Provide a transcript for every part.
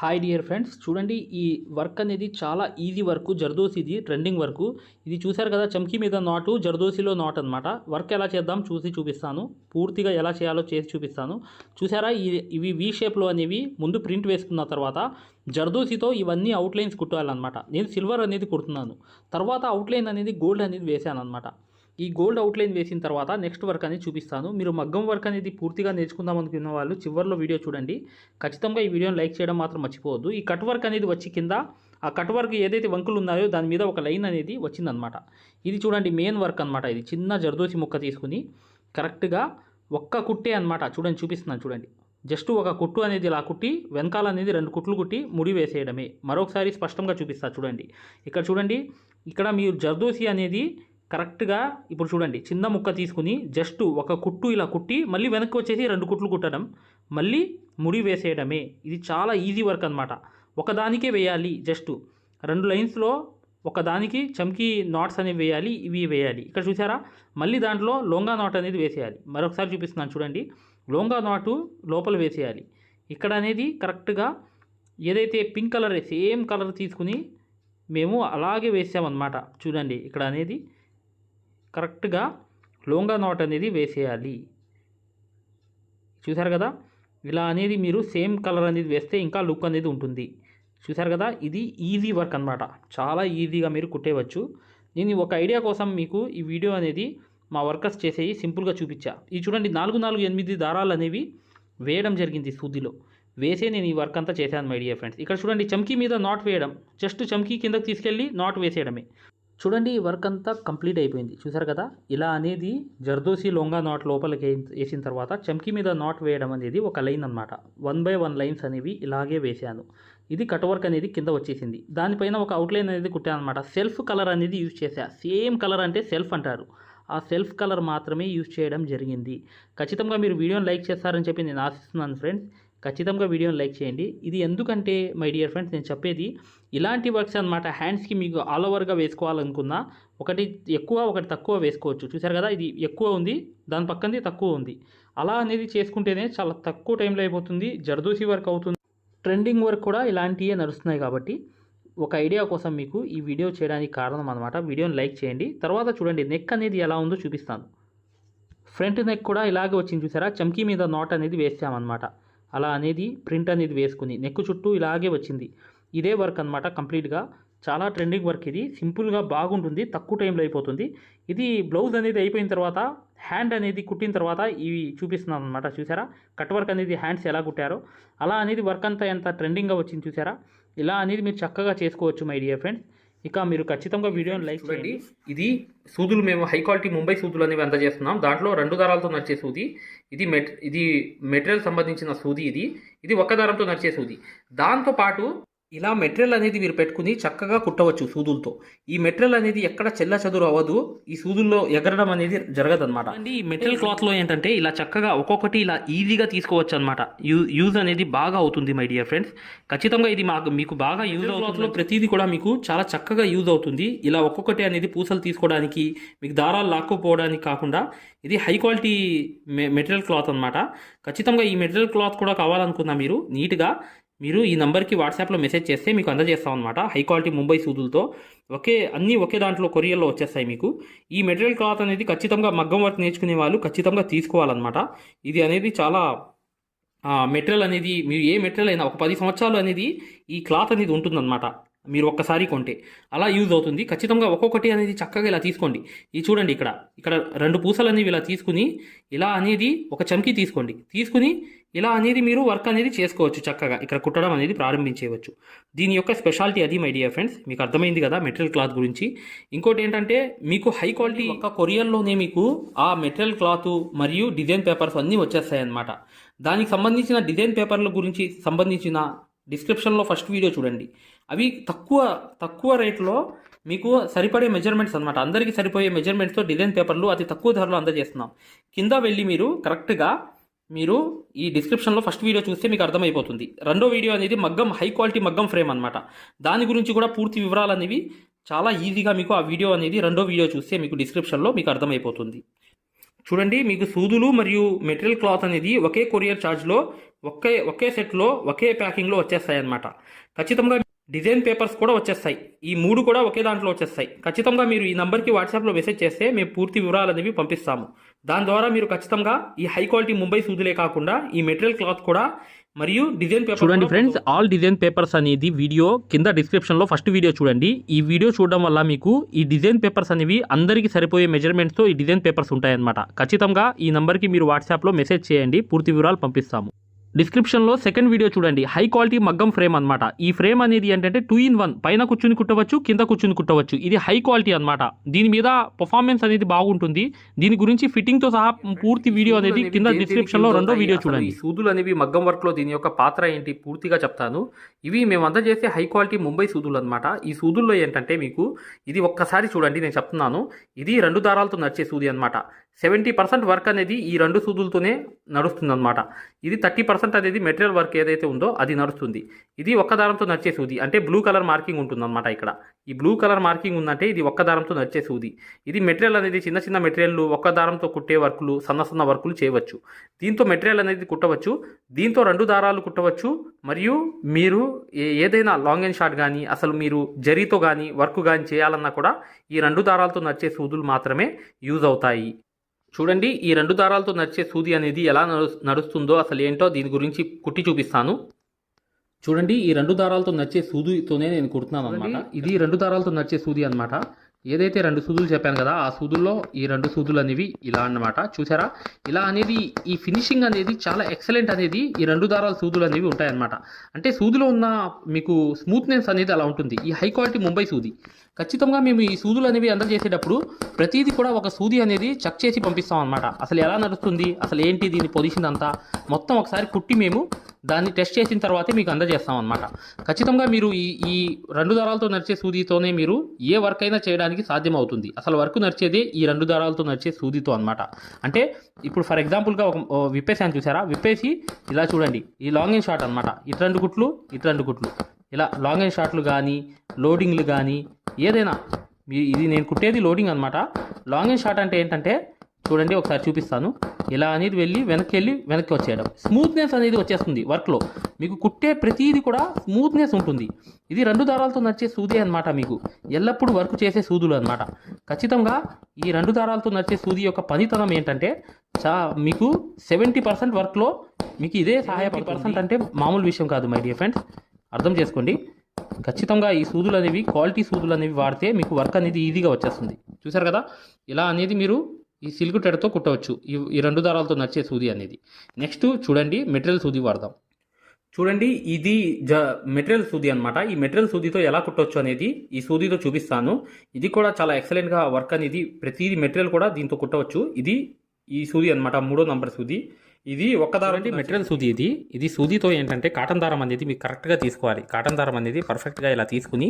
Hi dear friends చూడండి ఈ work అనేది చాలా ఈజీ వర్క్ జర్దోసి ఇది ట్రెండింగ్ వర్క్ ఇది చూశారు కదా చమ్కీ మీద నాటు జర్దోసిలో నాట్ అనమాట వర్క్ ఎలా చేద్దాం చూసి చూపిస్తాను. పూర్తిగా ఎలా చేయాలో చేసి చూపిస్తాను. చూసారా ఇవి వి షేప్లో అనేవి ముందు ప్రింట్ వేసుకున్న తర్వాత జర్దోసితో ఇవన్నీ అవుట్లైన్స్ కుట్టాలన్నమాట. నేను సిల్వర్ అనేది కుడుతున్నాను. తర్వాత అవుట్లైన్ అనేది గోల్డ్ అనేది వేసాను అనమాట ఈ గోల్డ్ అవుట్లైన్ వేసిన తర్వాత నెక్స్ట్ వర్క్ అనేది చూపిస్తాను. మీరు మగ్గం వర్క్ అనేది పూర్తిగా నేర్చుకుందాం అనుకున్న వాళ్ళు చివరిలో వీడియో చూడండి. ఖచ్చితంగా ఈ వీడియోని లైక్ చేయడం మాత్రం మర్చిపోవద్దు. ఈ కట్ వర్క్ అనేది వచ్చి కింద ఆ కట్ వర్క్ ఏదైతే వంకులు ఉన్నాయో దాని మీద ఒక లైన్ అనేది వచ్చిందనమాట. ఇది చూడండి మెయిన్ వర్క్ అనమాట. ఇది చిన్న జర్దోసి ముక్క తీసుకుని కరెక్ట్గా ఒక్క కుట్టే అనమాట. చూడండి చూపిస్తున్నాను చూడండి. జస్ట్ ఒక కుట్టు అనేది ఇలా కుట్టి వెనకాల అనేది రెండు కుట్లు కుట్టి ముడి వేసేయడమే. మరొకసారి స్పష్టంగా చూపిస్తా చూడండి. ఇక్కడ చూడండి ఇక్కడ మీరు జర్దోసి అనేది కరెక్ట్గా ఇప్పుడు చూడండి చిన్న ముక్క తీసుకుని జస్ట్ ఒక కుట్టు ఇలా కుట్టి మళ్ళీ వెనక్కి వచ్చేసి రెండు కుట్లు కుట్టడం మళ్ళీ ముడి వేసేయడమే. ఇది చాలా ఈజీ వర్క్ అనమాట ఒకదానికే వేయాలి జస్ట్. రెండు లైన్స్లో ఒకదానికి చమ్కీ నాట్స్ అనేవి వేయాలి ఇవి వేయాలి. ఇక్కడ చూసారా? మళ్ళీ దాంట్లో లోంగా నాట్ అనేది వేసేయాలి. మరొకసారి చూపిస్తున్నాను చూడండి. లోంగా నాటు లోపల వేసేయాలి. ఇక్కడ అనేది కరెక్ట్గా ఏదైతే పింక్ కలర్ సేమ్ కలర్ తీసుకుని మేము అలాగే వేసామన్నమాట. చూడండి ఇక్కడ అనేది కరెక్ట్గా లోంగా నాట్ అనేది వేసేయాలి. చూసారు కదా? ఇలా అనేది మీరు సేమ్ కలర్ అనేది వేస్తే ఇంకా లుక్ అనేది ఉంటుంది. చూసారు కదా? ఇది ఈజీ వర్క్ అనమాట చాలా ఈజీగా మీరు కుట్టేవచ్చు నేను ఒక ఐడియా కోసం మీకు ఈ వీడియో అనేది మా వర్కర్స్ చేసేవి సింపుల్గా చూపించా. ఇది చూడండి నాలుగు నాలుగు ఎనిమిది దారాలు అనేవి వేయడం జరిగింది సూదిలో. వేసే నేను ఈ వర్క్ అంతా చేశాను మై డియర్ ఫ్రెండ్స్. ఇక్కడ చూడండి చమ్కీ మీద నాట్ వేయడం. జస్ట్ చమ్కీ కిందకి తీసుకెళ్ళి నాట్ వేసేయడమే. చూడండి ఈ వర్క్ అంతా కంప్లీట్ అయిపోయింది. చూసారు కదా? ఇలా అనేది జర్దోసి లొంగా నాట్ లోపలికి వేసిన తర్వాత చమ్కీ మీద నాట్ వేయడం అనేది ఒక లైన్ అనమాట వన్ బై వన్ లైన్స్ అనేవి ఇలాగే వేశాను. ఇది కట్ వర్క్ అనేది కింద వచ్చేసింది. దానిపైన ఒక అవుట్లైన్ అనేది కుట్టాను అనమాట సెల్ఫ్ కలర్ అనేది యూజ్ చేశా. సేమ్ కలర్ అంటే సెల్ఫ్ అంటారు. ఆ సెల్ఫ్ కలర్ మాత్రమే యూజ్ చేయడం జరిగింది. ఖచ్చితంగా మీరు వీడియోని లైక్ చేస్తారని చెప్పి నేను ఆశిస్తున్నాను ఫ్రెండ్స్. ఖచ్చితంగా వీడియోని లైక్ చేయండి. ఇది ఎందుకంటే మై డియర్ ఫ్రెండ్స్ నేను చెప్పేది ఇలాంటి వర్క్స్ అనమాట హ్యాండ్స్కి మీకు ఆల్ ఓవర్గా వేసుకోవాలనుకున్నా ఒకటి ఎక్కువ ఒకటి తక్కువ వేసుకోవచ్చు. చూసారు కదా? ఇది ఎక్కువ ఉంది దాని పక్కనది తక్కువ ఉంది. అలా అనేది చేసుకుంటేనే చాలా తక్కువ టైంలో అయిపోతుంది జర్దోసి వర్క్ అవుతుంది. ట్రెండింగ్ వర్క్ కూడా ఇలాంటివే నడుస్తున్నాయి కాబట్టి ఒక ఐడియా కోసం మీకు ఈ వీడియో చేయడానికి కారణం అనమాట వీడియోని లైక్ చేయండి. తర్వాత చూడండి నెక్ అనేది ఎలా ఉందో చూపిస్తాను. ఫ్రంట్ నెక్ కూడా ఇలాగే వచ్చింది చూసారా చమ్కీ మీద నాట్ అనేది వేసామన్నమాట. అలా అనేది ప్రింట్ అనేది వేసుకుని నెక్ చుట్టూ ఇలాగే వచ్చింది. ఇదే వర్క్ అనమాట కంప్లీట్గా. చాలా ట్రెండింగ్ వర్క్ ఇది. సింపుల్గా బాగుంటుంది. తక్కువ టైంలో అయిపోతుంది. ఇది బ్లౌజ్ అనేది అయిపోయిన తర్వాత హ్యాండ్ అనేది కుట్టిన తర్వాత ఇవి చూపిస్తున్నాను అనమాట చూసారా? కట్ వర్క్ అనేది హ్యాండ్స్ ఎలా కుట్టారో. అలా అనేది వర్క్ అంతా ఎంత ట్రెండింగ్గా వచ్చింది చూసారా? ఇలా అనేది మీరు చక్కగా చేసుకోవచ్చు మై డియర్ ఫ్రెండ్స్. ఇక మీరు ఖచ్చితంగా వీడియోని లైక్ చేయండి. ఇది సూదులు మేము హై క్వాలిటీ ముంబై సూదులు అనేవి అందజేస్తున్నాం. దాంట్లో రెండు దారాలతో నడిచే సూది. ఇది మెట్ ఇది మెటీరియల్ సంబంధించిన సూది ఇది. ఇది ఒక్క దారంతో నడిచే సూది. దాంతో పాటు ఇలా మెటీరియల్ అనేది మీరు పెట్టుకుని చక్కగా కుట్టవచ్చు సూదులతో. ఈ మెటీరియల్ అనేది ఎక్కడ చెల్ల చదురు అవ్వదు. ఈ సూదుల్లో ఎగరడం అనేది జరగదు అనమాట ఈ మెటీరియల్ క్లాత్లో ఏంటంటే ఇలా చక్కగా ఒక్కొక్కటి ఇలా ఈజీగా తీసుకోవచ్చు అనమాట యూజ్ అనేది బాగా అవుతుంది మై డియర్ ఫ్రెండ్స్. ఖచ్చితంగా ఇది మాకు మీకు బాగా యూజ్ అవుతుంది. ప్రతిదీ కూడా మీకు చాలా చక్కగా యూజ్ అవుతుంది. ఇలా ఒక్కొక్కటి అనేది పూసలు తీసుకోవడానికి మీకు దారాలు లాక్కుపోవడానికి కాకుండా ఇది హై క్వాలిటీ మెటీరియల్ క్లాత్ అనమాట ఖచ్చితంగా ఈ మెటీరియల్ క్లాత్ కూడా కావాలనుకున్నా మీరు నీట్గా మీరు ఈ నెంబర్కి వాట్సాప్లో మెసేజ్ చేస్తే మీకు అందజేస్తాం అనమాట హై క్వాలిటీ ముంబై సూదులతో. ఒకే అన్నీ ఒకే దాంట్లో కొరియర్లో వచ్చేస్తాయి మీకు. ఈ మెటీరియల్ క్లాత్ అనేది ఖచ్చితంగా మగ్గం వర్క్ నేర్చుకునే వాళ్ళు ఖచ్చితంగా తీసుకోవాలన్నమాట. ఇది అనేది చాలా మెటీరియల్ అనేది మీరు ఏ మెటీరియల్ అయినా ఒక పది సంవత్సరాలు అనేది ఈ క్లాత్ అనేది ఉంటుందన్నమాట. మీరు ఒక్కసారి కొంటే. అలా యూజ్ అవుతుంది. ఖచ్చితంగా ఒక్కొక్కటి అనేది చక్కగా ఇలా తీసుకోండి. ఇది చూడండి ఇక్కడ. ఇక్కడ రెండు పూసలు అనేవి ఇలా తీసుకుని ఇలా అనేది ఒక చమ్కి తీసుకోండి. తీసుకుని ఇలా అనేది మీరు వర్క్ అనేది చేసుకోవచ్చు చక్కగా. ఇక్కడ కుట్టడం అనేది ప్రారంభించేయవచ్చు. దీని యొక్క స్పెషాలిటీ అది మై డియర్ ఫ్రెండ్స్ మీకు అర్థమైంది కదా మెటీరియల్ క్లాత్ గురించి. ఇంకోటి ఏంటంటే మీకు హై క్వాలిటీ ఒక కొరియర్లోనే మీకు ఆ మెటీరియల్ క్లాత్ మరియు డిజైన్ పేపర్స్ అన్నీ వచ్చేస్తాయి అన్నమాట దానికి సంబంధించిన డిజైన్ పేపర్ల గురించి సంబంధించిన డిస్క్రిప్షన్లో ఫస్ట్ వీడియో చూడండి. అవి తక్కువ తక్కువ రేట్లో మీకు సరిపడే మెజర్మెంట్స్ అనమాట అందరికీ సరిపోయే మెజర్మెంట్స్తో డిజైన్ పేపర్లు అతి తక్కువ ధరలో అందజేస్తున్నాం. కింద వెళ్ళి మీరు కరెక్ట్గా మీరు ఈ డిస్క్రిప్షన్లో ఫస్ట్ వీడియో చూస్తే మీకు అర్థమైపోతుంది. రెండో వీడియో అనేది మగ్గం హై క్వాలిటీ మగ్గం ఫ్రేమ్ అనమాట దాని గురించి కూడా పూర్తి వివరాలు అనేవి చాలా ఈజీగా మీకు ఆ వీడియో అనేది రెండో వీడియో చూస్తే మీకు డిస్క్రిప్షన్లో మీకు అర్థమైపోతుంది. చూడండి మీకు సూదులు మరియు మెటీరియల్ క్లాత్ అనేది ఒకే కొరియర్ ఛార్జ్లో ఒకే ఒకే సెట్లో ఒకే ప్యాకింగ్లో వచ్చేస్తాయి అన్నమాట. ఖచ్చితంగా డిజైన్ పేపర్స్ కూడా వచ్చేస్తాయి. ఈ మూడు కూడా ఒకే దాంట్లో వచ్చేస్తాయి. ఖచ్చితంగా మీరు ఈ నంబర్కి వాట్సాప్లో మెసేజ్ చేస్తే మేము పూర్తి వివరాలు అనేవి పంపిస్తాము. దాని ద్వారా మీరు ఖచ్చితంగా ఈ హై క్వాలిటీ ముంబై సూదులే కాకుండా ఈ మెటీరియల్ క్లాత్ కూడా మరియు డిజైన్ పేపర్ చూడండి ఫ్రెండ్స్ ఆల్ డిజైన్ పేపర్స్ అనేది వీడియో కింద డిస్క్రిప్షన్లో ఫస్ట్ వీడియో చూడండి. ఈ వీడియో చూడడం వల్ల మీకు ఈ డిజైన్ పేపర్స్ అనేవి అందరికీ సరిపోయే మెజర్మెంట్స్తో ఈ డిజైన్ పేపర్స్ ఉంటాయన్నమాట. ఖచ్చితంగా ఈ నంబర్కి మీరు వాట్సాప్లో మెసేజ్ చేయండి. పూర్తి వివరాలు పంపిస్తాము. డిస్క్రిప్షన్లో సెకండ్ వీడియో చూడండి. హై క్వాలిటీ మగ్గం ఫ్రేమ్ అన్నమాట. ఈ ఫ్రేమ్ అనేది ఏంటంటే టూ ఇన్ వన్ పైన కూర్చుని కుట్టవచ్చు కింద కూర్చుని కుట్టవచ్చు. ఇది హై క్వాలిటీ అన్నమాట. దీని మీద పర్ఫార్మెన్స్ అనేది బాగుంటుంది. దీని గురించి ఫిట్టింగ్తో సహా పూర్తి వీడియో అనేది కింద డిస్క్రిప్షన్లో రెండో వీడియో చూడండి. సూదులు అనేవి మగ్గం వర్క్లో దీని యొక్క పాత్ర ఏంటి పూర్తిగా చెప్తాను. ఇవి మేము అందజేసే హై క్వాలిటీ ముంబై సూదులు అనమాట ఈ సూదుల్లో ఏంటంటే మీకు ఇది ఒక్కసారి చూడండి నేను చెప్తున్నాను. ఇది రెండు దారాలతో నడిచే సూది అనమాట సెవెంటీ పర్సెంట్ వర్క్ అనేది ఈ రెండు సూదులతోనే నడుస్తుంది అనమాట ఇది థర్టీ పర్సెంట్ అనేది మెటీరియల్ వర్క్ ఏదైతే ఉందో అది నడుస్తుంది. ఇది ఒక్క దారంతో నడిచే సూది. అంటే బ్లూ కలర్ మార్కింగ్ ఉంటుంది అనమాట ఇక్కడ. ఈ బ్లూ కలర్ మార్కింగ్ ఉందంటే ఇది ఒక్క దారంతో నడిచే సూది. ఇది మెటీరియల్ అనేది చిన్న చిన్న మెటీరియల్ ఒక్క దారంతో కుట్టే వర్కులు సన్న సన్న వర్కులు చేయవచ్చు. దీంతో మెటీరియల్ అనేది కుట్టవచ్చు. దీంతో రెండు దారాలు కుట్టవచ్చు. మరియు మీరు ఏదైనా లాంగ్ అండ్ షార్ట్ కానీ అసలు మీరు జరీతో కానీ వర్క్ కానీ చేయాలన్నా కూడా ఈ రెండు దారాలతో నడిచే సూదులు మాత్రమే యూజ్ అవుతాయి. చూడండి ఈ రెండు దారాలతో నడిచే సూది అనేది ఎలా నడు- నడుస్తుందో అసలు ఏంటో దీని గురించి కుట్టి చూపిస్తాను. చూడండి ఈ రెండు దారాలతో నడిచే సూదితోనే నేను కుడుతున్నాను అనమాట ఇది రెండు దారాలతో నడిచే సూది అనమాట ఏదైతే రెండు సూదులు చెప్పాను కదా ఆ సూదుల్లో ఈ రెండు సూదులు అనేవి ఇలా అన్నమాట. చూసారా? ఇలా అనేది ఈ ఫినిషింగ్ అనేది చాలా ఎక్సలెంట్ అనేది ఈ రెండు దారాల సూదులు అనేవి ఉంటాయన్నమాట. అంటే సూదులో ఉన్న మీకు స్మూత్నెస్ అనేది అలా ఉంటుంది. ఈ హై క్వాలిటీ ముంబై సూది. ఖచ్చితంగా మేము ఈ సూదులు అనేవి అందజేసేటప్పుడు ప్రతిదీ కూడా ఒక సూది అనేది చెక్ చేసి పంపిస్తాం అనమాట అసలు ఎలా నడుస్తుంది? అసలు ఏంటి దీని పొజిషన్ అంతా? మొత్తం ఒకసారి కుట్టి మేము దాన్ని టెస్ట్ చేసిన తర్వాతే మీకు అందజేస్తాం అనమాట ఖచ్చితంగా మీరు ఈ ఈ రెండు దారాలతో నడిచే సూదితోనే మీరు ఏ వర్క్ అయినా చేయడానికి సాధ్యమవుతుంది. అసలు వర్క్ నడిచేదే ఈ రెండు దారాలతో నడిచే సూదితో అనమాట అంటే ఇప్పుడు ఫర్ ఎగ్జాంపుల్గా ఒక విప్పేసాను చూసారా? విప్పేసి ఇలా చూడండి. ఈ లాంగ్ అండ్ షార్ట్ అనమాట ఇటు రెండు కుట్లు ఇటు రెండు కుట్లు. ఇలా లాంగ్ అండ్ షార్ట్లు కానీ లోడింగ్లు కానీ ఏదైనా ఇది నేను కుట్టేది లోడింగ్ అనమాట లాంగ్ అండ్ షార్ట్ అంటే ఏంటంటే చూడండి ఒకసారి చూపిస్తాను. ఇలా అనేది వెళ్ళి వెనక్కి వెళ్ళి వెనక్కి వచ్చేయడం. స్మూత్నెస్ అనేది వచ్చేస్తుంది వర్క్లో. మీకు కుట్టే ప్రతిదీ కూడా స్మూత్నెస్ ఉంటుంది. ఇది రెండు దారాలతో నడిచే సూది అనమాట మీకు. ఎల్లప్పుడూ వర్క్ చేసే సూదులు అనమాట ఖచ్చితంగా ఈ రెండు దారాలతో నడిచే సూది యొక్క పనితనం ఏంటంటే చా మీకు సెవెంటీ పర్సెంట్ వర్క్లో మీకు ఇదే సహాయపడి పర్సెంట్ అంటే మామూలు విషయం కాదు మై డియర్ ఫ్రెండ్స్. అర్థం చేసుకోండి. ఖచ్చితంగా ఈ సూదులు అనేవి క్వాలిటీ సూదులు అనేవి వాడితే మీకు వర్క్ అనేది ఈజీగా వచ్చేస్తుంది. చూసారు కదా? ఇలా అనేది మీరు ఈ సిల్క్ టెడ్తో కుట్టవచ్చు. ఈ ఈ రెండు దారాలతో నడిచే సూది అనేది. నెక్స్ట్ చూడండి మెటీరియల్ సూది వాడదాం. చూడండి ఇది జ మెటీరియల్ సూది అనమాట ఈ మెటీరియల్ సూదితో ఎలా కుట్టవచ్చు అనేది ఈ సూదితో చూపిస్తాను. ఇది కూడా చాలా ఎక్సలెంట్గా వర్క్ అనేది ప్రతిదీ మెటీరియల్ కూడా దీంతో కుట్టవచ్చు. ఇది ఈ సూది అనమాట మూడో నంబర్ సూది. ఇది ఒక్క దారం మెటీరియల్ సూది ఇది. ఇది సూదితో ఏంటంటే కాటన్ దారం అనేది మీకు కరెక్ట్గా తీసుకోవాలి. కాటన్ దారం అనేది పర్ఫెక్ట్గా ఇలా తీసుకుని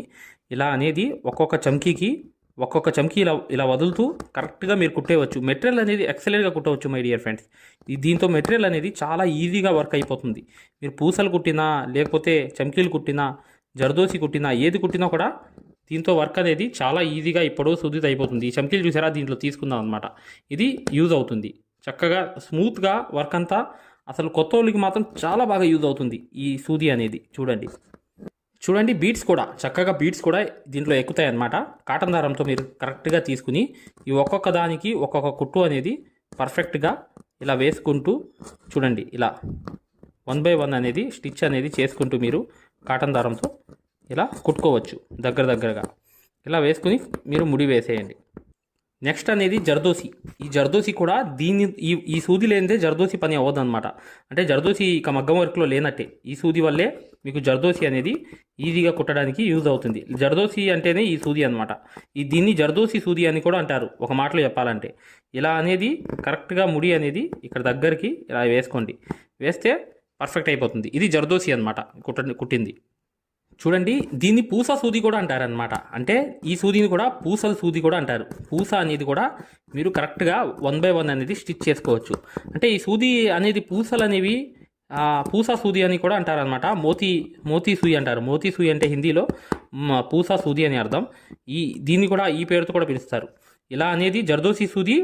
ఇలా అనేది ఒక్కొక్క చమ్కీకి ఒక్కొక్క చమ్కి ఇలా ఇలా వదులుతూ కరెక్ట్గా మీరు కుట్టేయవచ్చు మెటీరియల్ అనేది ఎక్సలెంట్గా కుట్టవచ్చు మై డియర్ ఫ్రెండ్స్. దీంతో మెటీరియల్ అనేది చాలా ఈజీగా వర్క్ అయిపోతుంది. మీరు పూసలు కుట్టినా లేకపోతే చమ్కీలు కుట్టినా జర్దోసి కుట్టినా ఏది కుట్టినా కూడా దీంతో వర్క్ అనేది చాలా ఈజీగా ఇప్పుడు సుదిత అయిపోతుంది. ఈ చమ్కీలు చూసారా? దీంట్లో తీసుకుందాం అనమాట ఇది యూజ్ అవుతుంది. చక్కగా స్మూత్గా వర్క్ అంతా అసలు కొత్త వాళ్ళకి మాత్రం చాలా బాగా యూజ్ అవుతుంది ఈ సూది అనేది. చూడండి. చూడండి బీట్స్ కూడా చక్కగా బీట్స్ కూడా దీంట్లో ఎక్కుతాయి అన్నమాట కాటన్ దారంతో మీరు కరెక్ట్గా తీసుకుని ఈ ఒక్కొక్క దానికి ఒక్కొక్క కుట్టు అనేది పర్ఫెక్ట్గా ఇలా వేసుకుంటూ చూడండి ఇలా వన్ బై వన్ అనేది స్టిచ్ అనేది చేసుకుంటూ మీరు కాటన్ దారంతో ఇలా కుట్టుకోవచ్చు దగ్గర దగ్గరగా. ఇలా వేసుకుని మీరు ముడి వేసేయండి. నెక్స్ట్ అనేది జర్దోసి. ఈ జర్దోసి కూడా దీన్ని ఈ ఈ సూది లేనిదే జర్దోసి పని అవ్వదు అనమాట అంటే జర్దోసి ఇక మగ్గం వర్క్లో లేనట్టే. ఈ సూది వల్లే మీకు జర్దోసి అనేది ఈజీగా కుట్టడానికి యూజ్ అవుతుంది. జర్దోసి అంటేనే ఈ సూది అనమాట ఈ దీన్ని జర్దోసి సూది అని కూడా అంటారు. ఒక మాటలో చెప్పాలంటే. ఇలా అనేది కరెక్ట్గా ముడి అనేది ఇక్కడ దగ్గరికి ఇలా వేసుకోండి. వేస్తే పర్ఫెక్ట్ అయిపోతుంది. ఇది జర్దోసి అనమాట కుట్ట కుట్టింది. చూడండి దీన్ని పూస సూది కూడా అంటారనమాట అంటే ఈ సూదిని కూడా పూసల సూది కూడా అంటారు. పూస అనేది కూడా మీరు కరెక్ట్గా వన్ బై వన్ అనేది స్టిచ్ చేసుకోవచ్చు. అంటే ఈ సూది అనేది పూసలు అనేవి పూసా సూది అని కూడా అంటారనమాట మోతీ మోతీ సూయి అంటారు. మోతీ సూయి అంటే హిందీలో పూసా సూది అని అర్థం. ఈ దీన్ని కూడా ఈ పేరుతో కూడా పిలుస్తారు. ఇలా అనేది జర్దోసి సూది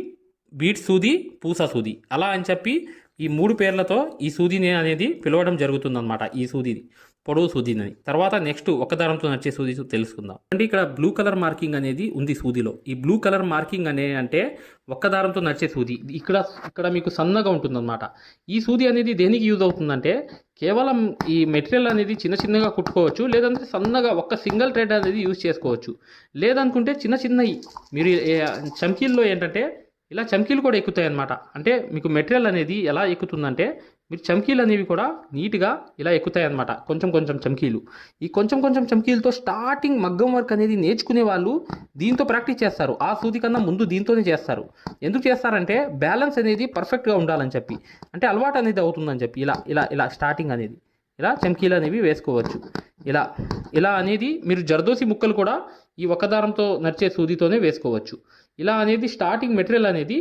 బీట్ సూది పూసా సూది. అలా అని చెప్పి ఈ మూడు పేర్లతో ఈ సూదిని అనేది పిలవడం జరుగుతుందన్నమాట ఈ సూదిని పొడవు సూదిని అని తర్వాత నెక్స్ట్ ఒక దారంతో నడిచే సూది తెలుసుకుందాం. అంటే ఇక్కడ బ్లూ కలర్ మార్కింగ్ అనేది ఉంది సూదిలో. ఈ బ్లూ కలర్ మార్కింగ్ అనే అంటే ఒక్క దారంతో నడిచే సూది. ఇక్కడ ఇక్కడ మీకు సన్నగా ఉంటుందన్నమాట. ఈ సూది అనేది దేనికి యూజ్ అవుతుందంటే కేవలం ఈ మెటీరియల్ అనేది చిన్న చిన్నగా కుట్టుకోవచ్చు లేదంటే సన్నగా ఒక్క సింగిల్ థ్రెడ్ అనేది యూజ్ చేసుకోవచ్చు. లేదనుకుంటే చిన్న చిన్నవి మీరు చంకీల్లో చమ్కీల్లో ఏంటంటే ఇలా చమ్కీలు కూడా ఎక్కుతాయి అనమాట అంటే మీకు మెటీరియల్ అనేది ఎలా ఎక్కుతుందంటే మీరు చమ్కీలు అనేవి కూడా నీట్గా ఇలా ఎక్కుతాయి అన్నమాట కొంచెం కొంచెం చమ్కీలు. ఈ కొంచెం కొంచెం చమ్కీలతో స్టార్టింగ్ మగ్గం వర్క్ అనేది నేర్చుకునే వాళ్ళు దీంతో ప్రాక్టీస్ చేస్తారు. ఆ సూది కన్నా ముందు దీంతోనే చేస్తారు. ఎందుకు చేస్తారంటే బ్యాలెన్స్ అనేది పర్ఫెక్ట్గా ఉండాలని చెప్పి. అంటే అలవాటు అనేది అవుతుందని చెప్పి. ఇలా ఇలా ఇలా స్టార్టింగ్ అనేది. ఇలా చమ్కీలు అనేవి వేసుకోవచ్చు. ఇలా ఇలా అనేది మీరు జర్దోసి ముక్కలు కూడా ఈ ఒక్క దారంతో నడిచే సూదితోనే వేసుకోవచ్చు. ఇలా అనేది స్టార్టింగ్ మెటీరియల్ అనేది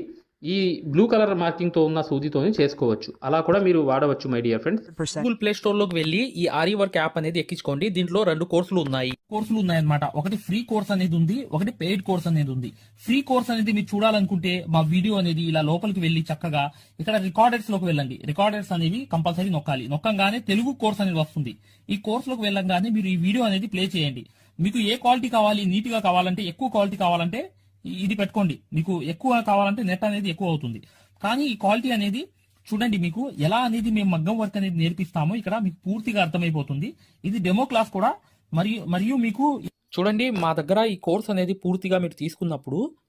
ఈ బ్లూ కలర్ మార్కింగ్తో ఉన్న సూదితోనే చేసుకోవచ్చు. అలా కూడా మీరు వాడవచ్చు my dear friends Google play స్టోర్లోకి వెళ్ళి ఈ ఆరి వర్క్ యాప్ అనేది ఎక్కించుకోండి. దీంట్లో రెండు కోర్సులు ఉన్నాయి. కోర్సులు ఉన్నాయన్నమాట. ఒకటి ఫ్రీ కోర్స్ అనేది ఉంది ఒకటి పెయిడ్ కోర్స్ అనేది ఉంది. ఫ్రీ కోర్స్ అనేది మీరు చూడాలనుకుంటే మా వీడియో అనేది ఇలా లోపలికి వెళ్ళి చక్కగా ఇక్కడ రికార్డర్స్లోకి వెళ్ళండి. రికార్డర్స్ అనేవి కంపల్సరీ నొక్కాలి. నొక్కంగానే తెలుగు కోర్స్ అనేది వస్తుంది. ఈ కోర్స్లోకి వెళ్ళంగానే మీరు ఈ వీడియో అనేది ప్లే చేయండి. మీకు ఏ క్వాలిటీ కావాలి నీట్గా కావాలంటే ఎక్కువ క్వాలిటీ కావాలంటే ఇది పెట్టుకోండి. మీకు ఎక్కువ కావాలంటే నెట్ అనేది ఎక్కువ అవుతుంది. కానీ ఈ క్వాలిటీ అనేది చూడండి మీకు ఎలా అనేది మేము మగ్గం వర్క్ అనేది నేర్పిస్తామో ఇక్కడ మీకు పూర్తిగా అర్థమైపోతుంది. ఇది డెమో క్లాస్ కూడా. మరియు మరియు మీకు చూడండి మా దగ్గర ఈ కోర్స్ అనేది పూర్తిగా మీరు తీసుకున్నప్పుడు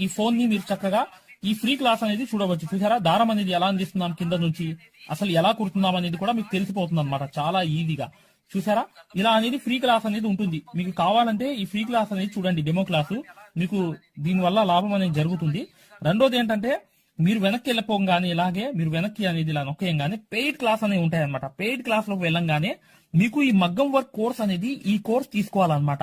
ఈ ఫోన్ని మీరు చక్కగా ఈ ఫ్రీ క్లాస్ అనేది చూడవచ్చు. చూసారా? దారం అనేది ఎలా అందిస్తున్నాం కింద నుంచి? అసలు ఎలా కుడుతున్నాం అనేది కూడా మీకు తెలిసిపోతుంది అనమాట చాలా ఈజీగా. చూసారా? ఇలా అనేది ఫ్రీ క్లాస్ అనేది ఉంటుంది. మీకు కావాలంటే ఈ ఫ్రీ క్లాస్ అనేది చూడండి డెమో క్లాసు. మీకు దీనివల్ల లాభం అనేది జరుగుతుంది. రెండోది ఏంటంటే మీరు వెనక్కి వెళ్ళిపోగానే ఇలాగే మీరు వెనక్కి అనేది ఇలా నొక్కేయంగానే పెయిడ్ క్లాస్ అనేవి ఉంటాయి అనమాట పెయిడ్ క్లాస్లోకి వెళ్ళంగానే మీకు ఈ మగ్గం వర్క్ కోర్స్ అనేది ఈ కోర్స్ తీసుకోవాలన్నమాట.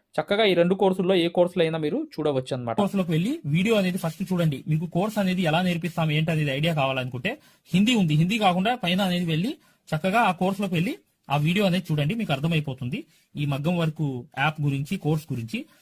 చక్కగా ఈ రెండు కోర్సుల్లో ఏ కోర్సులో అయినా మీరు చూడవచ్చు అనమాట కోర్సులోకి వెళ్ళి వీడియో అనేది ఫస్ట్ చూడండి. మీకు కోర్స్ అనేది ఎలా నేర్పిస్తాం ఏంటి అనేది ఐడియా కావాలనుకుంటే హిందీ ఉంది. హిందీ కాకుండా పైన అనేది వెళ్ళి చక్కగా ఆ కోర్సులోకి వెళ్ళి ఆ వీడియో అనేది చూడండి మీకు అర్థమైపోతుంది. ఈ మగ్గం వరకు యాప్ గురించి కోర్స్ గురించి